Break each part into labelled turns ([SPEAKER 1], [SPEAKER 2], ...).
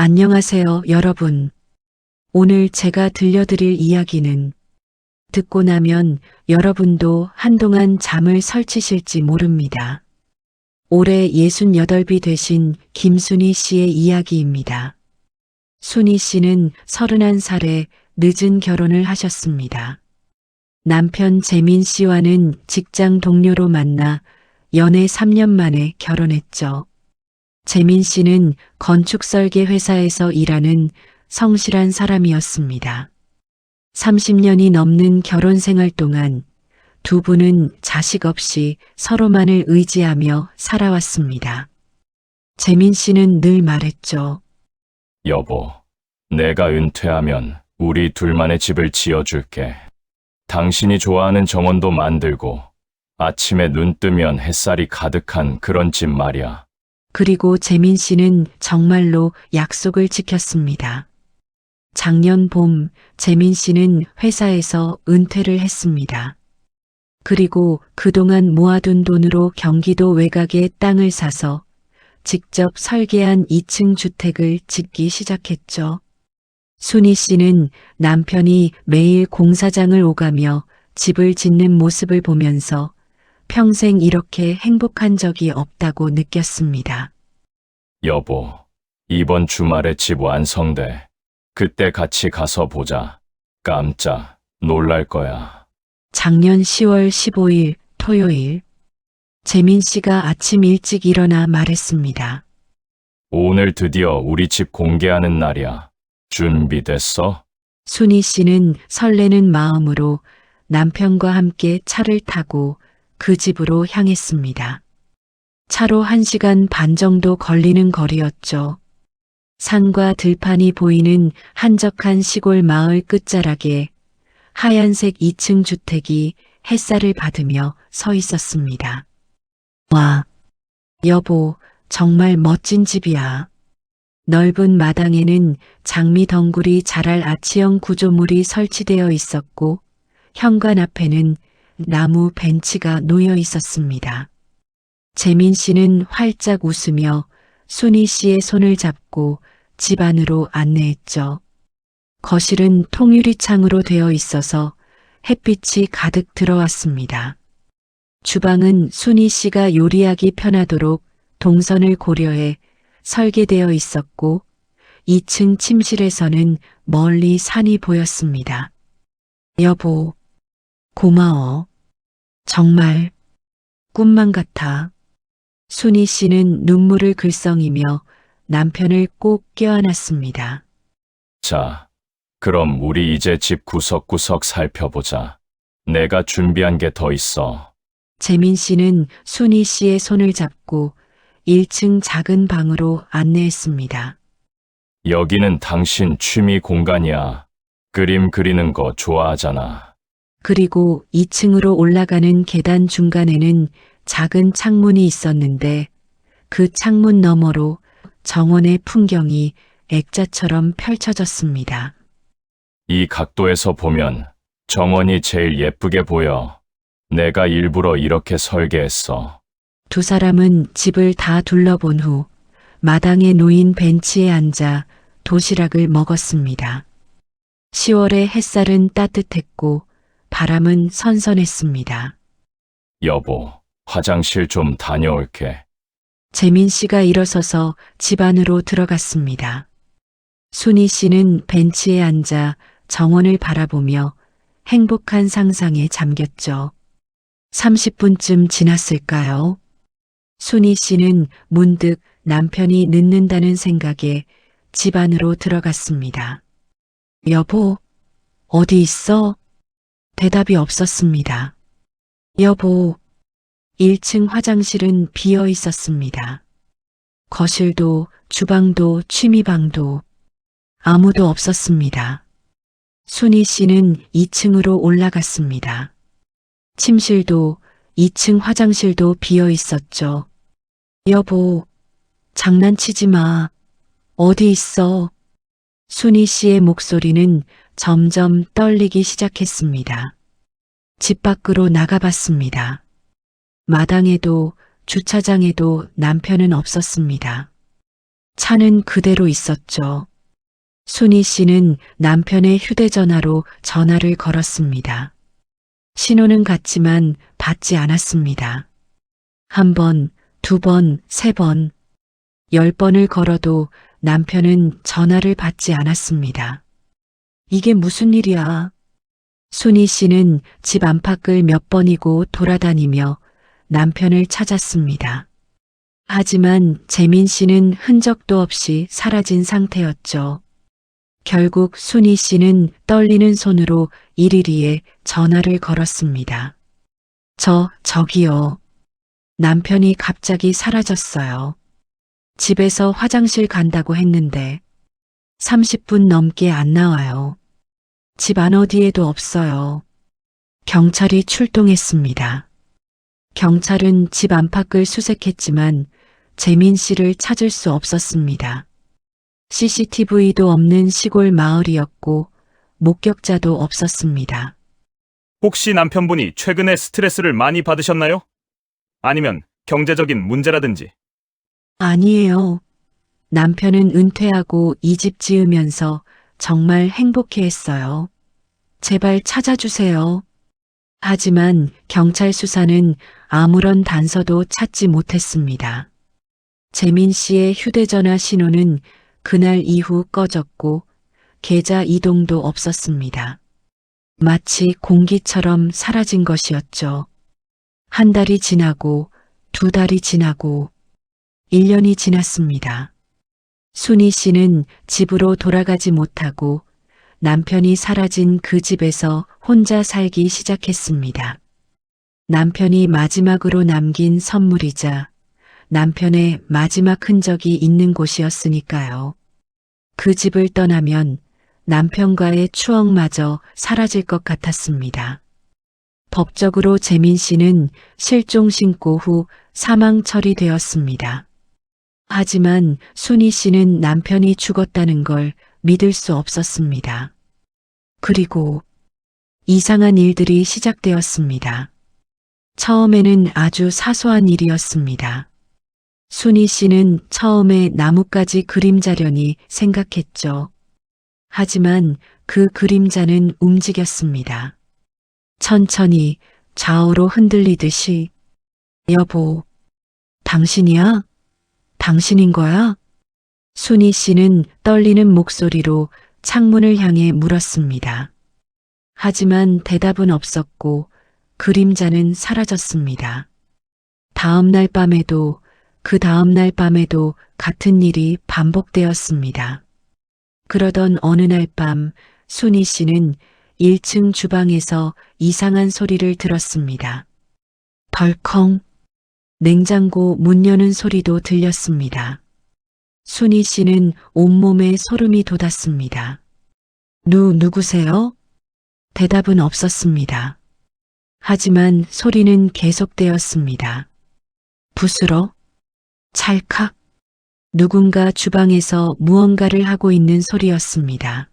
[SPEAKER 1] 안녕하세요, 여러분. 오늘 제가 들려드릴 이야기는 듣고 나면 여러분도 한동안 잠을 설치실지 모릅니다. 올해 68비 되신 김순희 씨의 이야기입니다. 순희 씨는 31살에 늦은 결혼을 하셨습니다. 남편 재민 씨와는 직장 동료로 만나 연애 3년 만에 결혼했죠. 재민 씨는 건축 설계 회사에서 일하는 성실한 사람이었습니다. 30년이 넘는 결혼 생활 동안 두 분은 자식 없이 서로만을 의지하며 살아왔습니다. 재민 씨는 늘 말했죠.
[SPEAKER 2] 여보, 내가 은퇴하면 우리 둘만의 집을 지어줄게. 당신이 좋아하는 정원도 만들고 아침에 눈 뜨면 햇살이 가득한 그런 집 말이야.
[SPEAKER 1] 그리고 재민 씨는 정말로 약속을 지켰습니다. 작년 봄 재민 씨는 회사에서 은퇴를 했습니다. 그리고 그동안 모아둔 돈으로 경기도 외곽에 땅을 사서 직접 설계한 2층 주택을 짓기 시작했죠. 순희 씨는 남편이 매일 공사장을 오가며 집을 짓는 모습을 보면서 평생 이렇게 행복한 적이 없다고 느꼈습니다.
[SPEAKER 2] 여보, 이번 주말에 집 완성돼. 그때 같이 가서 보자. 깜짝 놀랄 거야.
[SPEAKER 1] 작년 10월 15일 토요일 재민 씨가 아침 일찍 일어나 말했습니다.
[SPEAKER 2] 오늘 드디어 우리 집 공개하는 날이야. 준비됐어?
[SPEAKER 1] 순희 씨는 설레는 마음으로 남편과 함께 차를 타고 그 집으로 향했습니다. 차로 1시간 반 정도 걸리는 거리였죠. 산과 들판이 보이는 한적한 시골 마을 끝자락에 하얀색 2층 주택이 햇살을 받으며 서 있었습니다. 와, 여보, 정말 멋진 집이야. 넓은 마당에는 장미 덩굴이 자랄 아치형 구조물이 설치되어 있었고, 현관 앞에는 나무 벤치가 놓여 있었습니다. 재민 씨는 활짝 웃으며 순희 씨의 손을 잡고 집 안으로 안내했죠. 거실은 통유리 창으로 되어 있어서 햇빛이 가득 들어왔습니다. 주방은 순희 씨가 요리하기 편하도록 동선을 고려해 설계되어 있었고 2층 침실에서는 멀리 산이 보였습니다. 여보, 고마워. 정말 꿈만 같아. 순희 씨는 눈물을 글썽이며 남편을 꼭 껴안았습니다.
[SPEAKER 2] 자, 그럼 우리 이제 집 구석구석 살펴보자. 내가 준비한 게 더 있어.
[SPEAKER 1] 재민 씨는 순희 씨의 손을 잡고 1층 작은 방으로 안내했습니다.
[SPEAKER 2] 여기는 당신 취미 공간이야. 그림 그리는 거 좋아하잖아.
[SPEAKER 1] 그리고 2층으로 올라가는 계단 중간에는 작은 창문이 있었는데 그 창문 너머로 정원의 풍경이 액자처럼 펼쳐졌습니다.
[SPEAKER 2] 이 각도에서 보면 정원이 제일 예쁘게 보여. 내가 일부러 이렇게 설계했어.
[SPEAKER 1] 두 사람은 집을 다 둘러본 후 마당에 놓인 벤치에 앉아 도시락을 먹었습니다. 10월의 햇살은 따뜻했고 바람은 선선했습니다.
[SPEAKER 2] 여보, 화장실 좀 다녀올게.
[SPEAKER 1] 재민 씨가 일어서서 집 안으로 들어갔습니다. 순희 씨는 벤치에 앉아 정원을 바라보며 행복한 상상에 잠겼죠. 30분쯤 지났을까요? 순희 씨는 문득 남편이 늦는다는 생각에 집 안으로 들어갔습니다. 여보, 어디 있어? 대답이 없었습니다. 여보, 1층 화장실은 비어 있었습니다. 거실도 주방도 취미방도 아무도 없었습니다. 순희 씨는 2층으로 올라갔습니다. 침실도 2층 화장실도 비어 있었죠. 여보, 장난치지 마. 어디 있어? 순희 씨의 목소리는 점점 떨리기 시작했습니다. 집 밖으로 나가봤습니다. 마당에도 주차장에도 남편은 없었습니다. 차는 그대로 있었죠. 순희 씨는 남편의 휴대전화로 전화를 걸었습니다. 신호는 갔지만 받지 않았습니다. 한 번, 두 번, 세 번, 열 번을 걸어도 남편은 전화를 받지 않았습니다. 이게 무슨 일이야? 순희 씨는 집 안팎을 몇 번이고 돌아다니며 남편을 찾았습니다. 하지만 재민 씨는 흔적도 없이 사라진 상태였죠. 결국 순희 씨는 떨리는 손으로 이리리에 전화를 걸었습니다. 저, 저기요. 남편이 갑자기 사라졌어요. 집에서 화장실 간다고 했는데 30분 넘게 안 나와요. 집 안 어디에도 없어요. 경찰이 출동했습니다. 경찰은 집 안팎을 수색했지만 재민 씨를 찾을 수 없었습니다. CCTV도 없는 시골 마을이었고 목격자도 없었습니다.
[SPEAKER 3] 혹시 남편분이 최근에 스트레스를 많이 받으셨나요? 아니면 경제적인 문제라든지
[SPEAKER 1] 아니에요. 남편은 은퇴하고 이 집 지으면서 정말 행복해 했어요. 제발 찾아주세요. 하지만 경찰 수사는 아무런 단서도 찾지 못했습니다. 재민 씨의 휴대전화 신호는 그날 이후 꺼졌고 계좌 이동도 없었습니다. 마치 공기처럼 사라진 것이었죠. 한 달이 지나고 두 달이 지나고 1년이 지났습니다. 순희 씨는 집으로 돌아가지 못하고 남편이 사라진 그 집에서 혼자 살기 시작했습니다. 남편이 마지막으로 남긴 선물이자 남편의 마지막 흔적이 있는 곳이었으니까요. 그 집을 떠나면 남편과의 추억마저 사라질 것 같았습니다. 법적으로 재민 씨는 실종 신고 후 사망 처리되었습니다. 하지만 순희 씨는 남편이 죽었다는 걸 믿을 수 없었습니다. 그리고 이상한 일들이 시작되었습니다. 처음에는 아주 사소한 일이었습니다. 순희 씨는 처음에 나뭇가지 그림자려니 생각했죠. 하지만 그 그림자는 움직였습니다. 천천히 좌우로 흔들리듯이 여보, 당신이야? 당신인 거야? 순희 씨는 떨리는 목소리로 창문을 향해 물었습니다. 하지만 대답은 없었고 그림자는 사라졌습니다. 다음 날 밤에도 그 다음 날 밤에도 같은 일이 반복되었습니다. 그러던 어느 날 밤 순희 씨는 1층 주방에서 이상한 소리를 들었습니다. 덜컹 냉장고 문 여는 소리도 들렸습니다. 순희 씨는 온몸에 소름이 돋았습니다. 누, 누구세요? 대답은 없었습니다. 하지만 소리는 계속되었습니다. 부스러, 찰칵, 누군가 주방에서 무언가를 하고 있는 소리였습니다.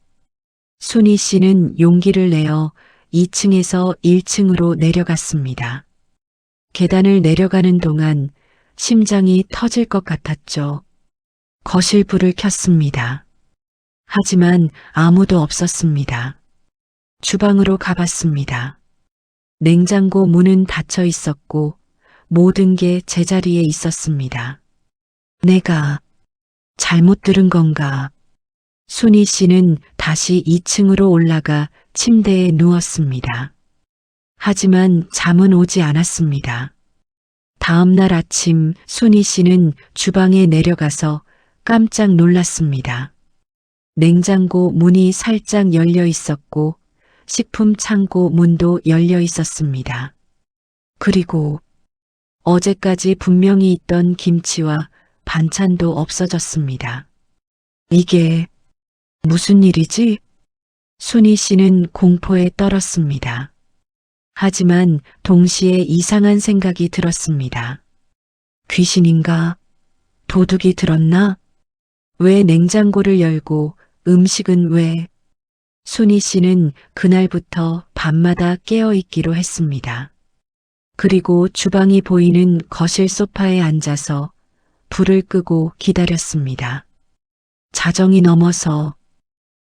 [SPEAKER 1] 순희 씨는 용기를 내어 2층에서 1층으로 내려갔습니다. 계단을 내려가는 동안 심장이 터질 것 같았죠. 거실 불을 켰습니다. 하지만 아무도 없었습니다. 주방으로 가봤습니다. 냉장고 문은 닫혀 있었고 모든 게 제자리에 있었습니다. 내가 잘못 들은 건가? 순희 씨는 다시 2층으로 올라가 침대에 누웠습니다. 하지만 잠은 오지 않았습니다. 다음 날 아침 순희 씨는 주방에 내려가서 깜짝 놀랐습니다. 냉장고 문이 살짝 열려 있었고 식품 창고 문도 열려 있었습니다. 그리고 어제까지 분명히 있던 김치와 반찬도 없어졌습니다. 이게 무슨 일이지? 순희 씨는 공포에 떨었습니다. 하지만 동시에 이상한 생각이 들었습니다. 귀신인가? 도둑이 들었나? 왜 냉장고를 열고 음식은 왜? 순희 씨는 그날부터 밤마다 깨어 있기로 했습니다. 그리고 주방이 보이는 거실 소파에 앉아서 불을 끄고 기다렸습니다. 자정이 넘어서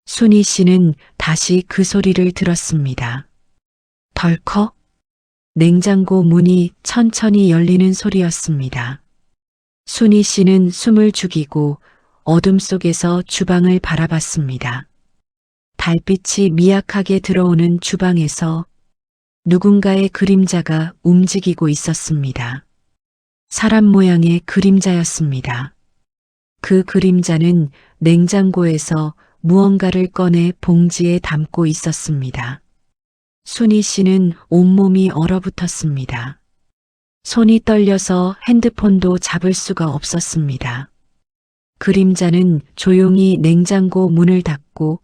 [SPEAKER 1] 순희 씨는 다시 그 소리를 들었습니다. 덜컥 냉장고 문이 천천히 열리는 소리였습니다. 순희 씨는 숨을 죽이고 어둠 속에서 주방을 바라봤습니다. 달빛이 미약하게 들어오는 주방에서 누군가의 그림자가 움직이고 있었습니다. 사람 모양의 그림자였습니다. 그 그림자는 냉장고에서 무언가를 꺼내 봉지에 담고 있었습니다. 순희 씨는 온몸이 얼어붙었습니다. 손이 떨려서 핸드폰도 잡을 수가 없었습니다. 그림자는 조용히 냉장고 문을 닫고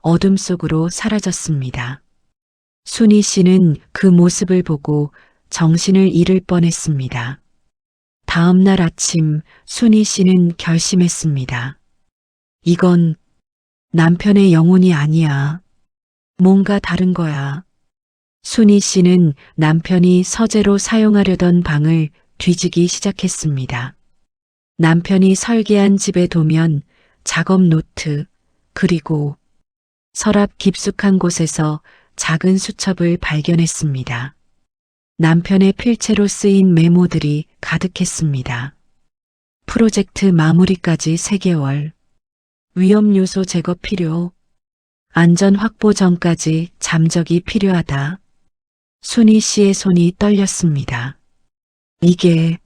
[SPEAKER 1] 어둠 속으로 사라졌습니다. 순희 씨는 그 모습을 보고 정신을 잃을 뻔했습니다. 다음 날 아침 순희 씨는 결심했습니다. 이건 남편의 영혼이 아니야. 뭔가 다른 거야. 순희 씨는 남편이 서재로 사용하려던 방을 뒤지기 시작했습니다. 남편이 설계한 집에 도면, 작업 노트, 그리고 서랍 깊숙한 곳에서 작은 수첩을 발견했습니다. 남편의 필체로 쓰인 메모들이 가득했습니다. 프로젝트 마무리까지 3개월. 위험 요소 제거 필요. 안전 확보 전까지 잠적이 필요하다. 순희 씨의 손이 떨렸습니다. 이게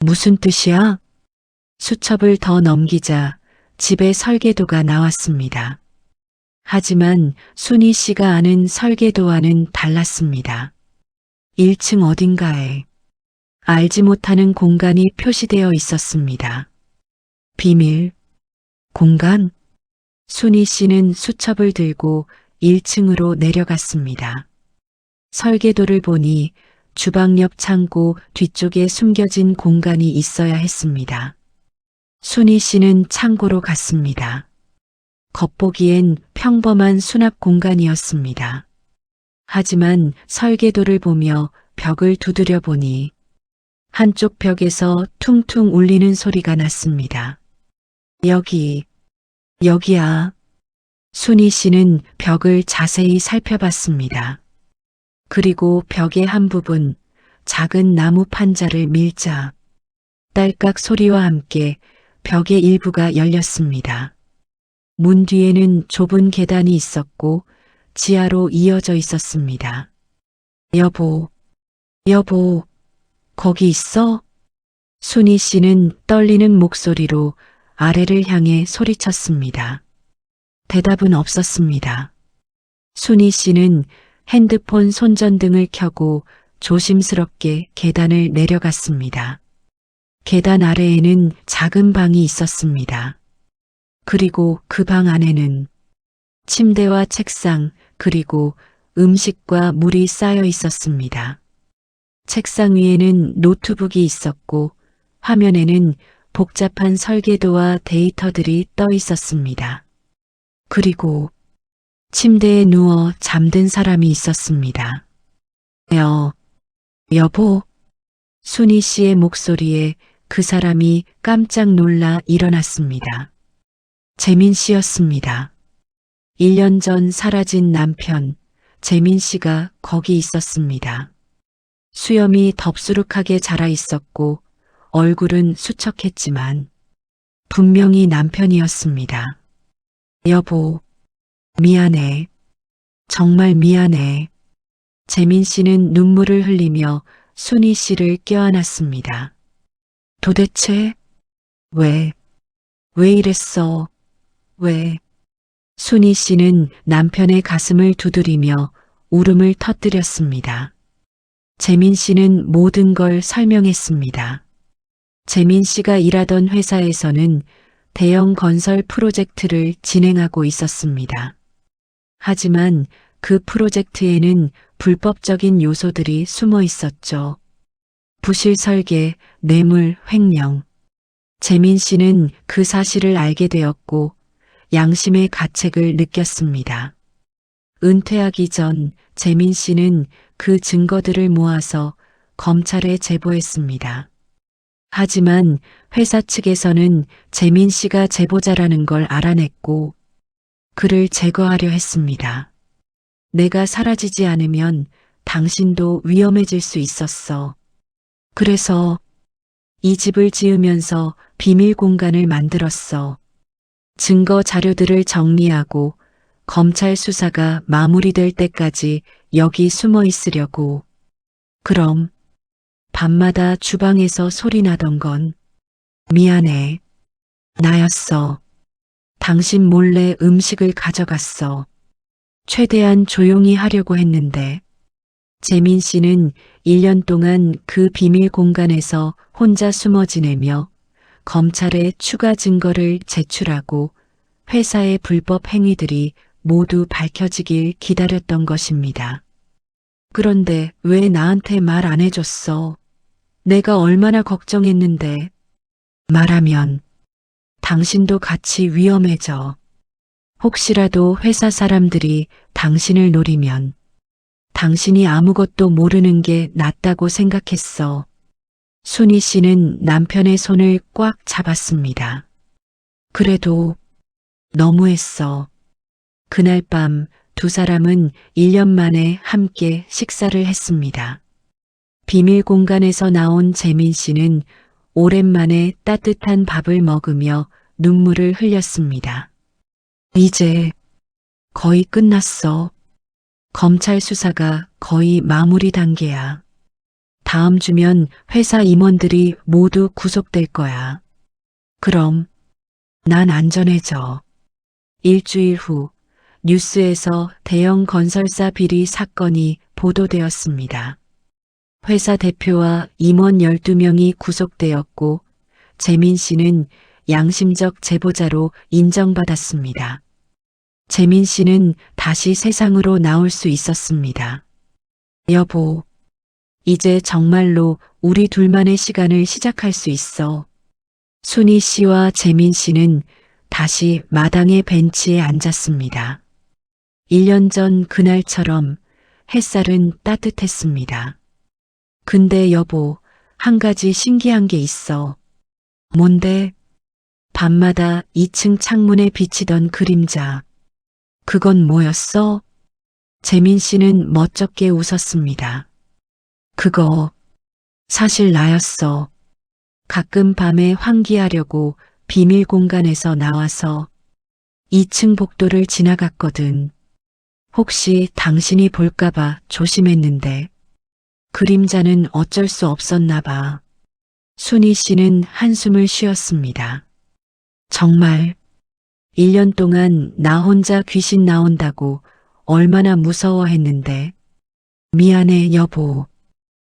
[SPEAKER 1] 무슨 뜻이야? 수첩을 더 넘기자 집의 설계도가 나왔습니다. 하지만 순희 씨가 아는 설계도와는 달랐습니다. 1층 어딘가에 알지 못하는 공간이 표시되어 있었습니다. 비밀, 공간, 순희 씨는 수첩을 들고 1층으로 내려갔습니다. 설계도를 보니 주방 옆 창고 뒤쪽에 숨겨진 공간이 있어야 했습니다. 순희 씨는 창고로 갔습니다. 겉보기엔 평범한 수납 공간이었습니다. 하지만 설계도를 보며 벽을 두드려 보니 한쪽 벽에서 퉁퉁 울리는 소리가 났습니다. 여기, 여기야. 순희 씨는 벽을 자세히 살펴봤습니다. 그리고 벽의 한 부분, 작은 나무 판자를 밀자 딸깍 소리와 함께 벽의 일부가 열렸습니다. 문 뒤에는 좁은 계단이 있었고 지하로 이어져 있었습니다. 여보, 여보, 거기 있어? 순희 씨는 떨리는 목소리로 아래를 향해 소리쳤습니다. 대답은 없었습니다. 순희 씨는 핸드폰 손전등을 켜고 조심스럽게 계단을 내려갔습니다. 계단 아래에는 작은 방이 있었습니다. 그리고 그 방 안에는 침대와 책상 그리고 음식과 물이 쌓여 있었습니다. 책상 위에는 노트북이 있었고 화면에는 복잡한 설계도와 데이터들이 떠 있었습니다. 그리고 침대에 누워 잠든 사람이 있었습니다. 여, 여보, 순희 씨의 목소리에 그 사람이 깜짝 놀라 일어났습니다. 재민 씨였습니다. 1년 전 사라진 남편, 재민 씨가 거기 있었습니다. 수염이 덥수룩하게 자라 있었고 얼굴은 수척했지만 분명히 남편이었습니다. 여보, 미안해. 정말 미안해. 재민 씨는 눈물을 흘리며 순희 씨를 껴안았습니다. 도대체 왜, 왜 이랬어? 왜? 순희 씨는 남편의 가슴을 두드리며 울음을 터뜨렸습니다. 재민 씨는 모든 걸 설명했습니다. 재민 씨가 일하던 회사에서는 대형 건설 프로젝트를 진행하고 있었습니다. 하지만 그 프로젝트에는 불법적인 요소들이 숨어 있었죠. 부실 설계, 뇌물, 횡령. 재민 씨는 그 사실을 알게 되었고 양심의 가책을 느꼈습니다. 은퇴하기 전 재민 씨는 그 증거들을 모아서 검찰에 제보했습니다. 하지만 회사 측에서는 재민 씨가 제보자라는 걸 알아냈고 그를 제거하려 했습니다. 내가 사라지지 않으면 당신도 위험해질 수 있었어. 그래서 이 집을 지으면서 비밀 공간을 만들었어. 증거 자료들을 정리하고 검찰 수사가 마무리될 때까지 여기 숨어 있으려고. 그럼 밤마다 주방에서 소리 나던 건 미안해. 나였어. 당신 몰래 음식을 가져갔어. 최대한 조용히 하려고 했는데 재민 씨는 1년 동안 그 비밀 공간에서 혼자 숨어 지내며 검찰에 추가 증거를 제출하고 회사의 불법 행위들이 모두 밝혀지길 기다렸던 것입니다. 그런데 왜 나한테 말 안 해줬어? 내가 얼마나 걱정했는데. 말하면 당신도 같이 위험해져. 혹시라도 회사 사람들이 당신을 노리면 당신이 아무것도 모르는 게 낫다고 생각했어. 순희 씨는 남편의 손을 꽉 잡았습니다. 그래도 너무했어. 그날 밤 두 사람은 1년 만에 함께 식사를 했습니다. 비밀 공간에서 나온 재민 씨는 오랜만에 따뜻한 밥을 먹으며 눈물을 흘렸습니다. 이제 거의 끝났어. 검찰 수사가 거의 마무리 단계야. 다음 주면 회사 임원들이 모두 구속될 거야. 그럼 난 안전해져. 일주일 후 뉴스에서 대형 건설사 비리 사건이 보도되었습니다. 회사 대표와 임원 12명이 구속되었고 재민 씨는 양심적 제보자로 인정받았습니다. 재민 씨는 다시 세상으로 나올 수 있었습니다. 여보, 이제 정말로 우리 둘만의 시간을 시작할 수 있어. 순희 씨와 재민 씨는 다시 마당의 벤치에 앉았습니다. 1년 전 그날처럼 햇살은 따뜻했습니다. 근데 여보, 한 가지 신기한 게 있어. 뭔데? 밤마다 2층 창문에 비치던 그림자. 그건 뭐였어? 재민 씨는 멋쩍게 웃었습니다. 그거 사실 나였어. 가끔 밤에 환기하려고 비밀 공간에서 나와서 2층 복도를 지나갔거든. 혹시 당신이 볼까봐 조심했는데 그림자는 어쩔 수 없었나 봐. 순희 씨는 한숨을 쉬었습니다. 정말 1년 동안 나 혼자 귀신 나온다고 얼마나 무서워했는데 미안해 여보.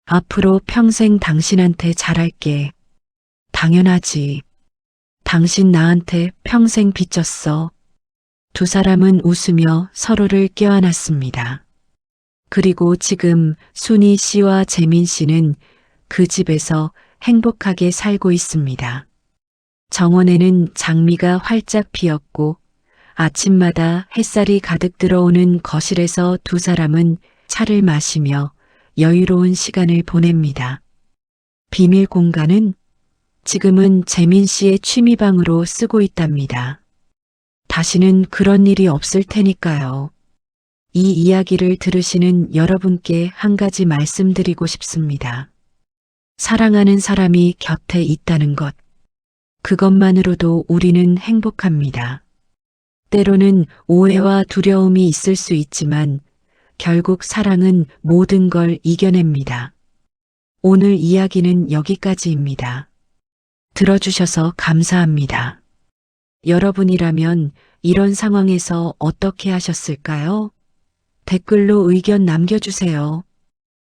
[SPEAKER 1] 앞으로 평생 당신한테 잘할게. 당연하지. 당신 나한테 평생 빚졌어. 두 사람은 웃으며 서로를 껴안았습니다. 그리고 지금 순희 씨와 재민 씨는 그 집에서 행복하게 살고 있습니다. 정원에는 장미가 활짝 피었고 아침마다 햇살이 가득 들어오는 거실에서 두 사람은 차를 마시며 여유로운 시간을 보냅니다. 비밀 공간은 지금은 재민 씨의 취미방으로 쓰고 있답니다. 다시는 그런 일이 없을 테니까요. 이 이야기를 들으시는 여러분께 한 가지 말씀드리고 싶습니다. 사랑하는 사람이 곁에 있다는 것. 그것만으로도 우리는 행복합니다. 때로는 오해와 두려움이 있을 수 있지만 결국 사랑은 모든 걸 이겨냅니다. 오늘 이야기는 여기까지입니다. 들어주셔서 감사합니다. 여러분이라면 이런 상황에서 어떻게 하셨을까요? 댓글로 의견 남겨주세요.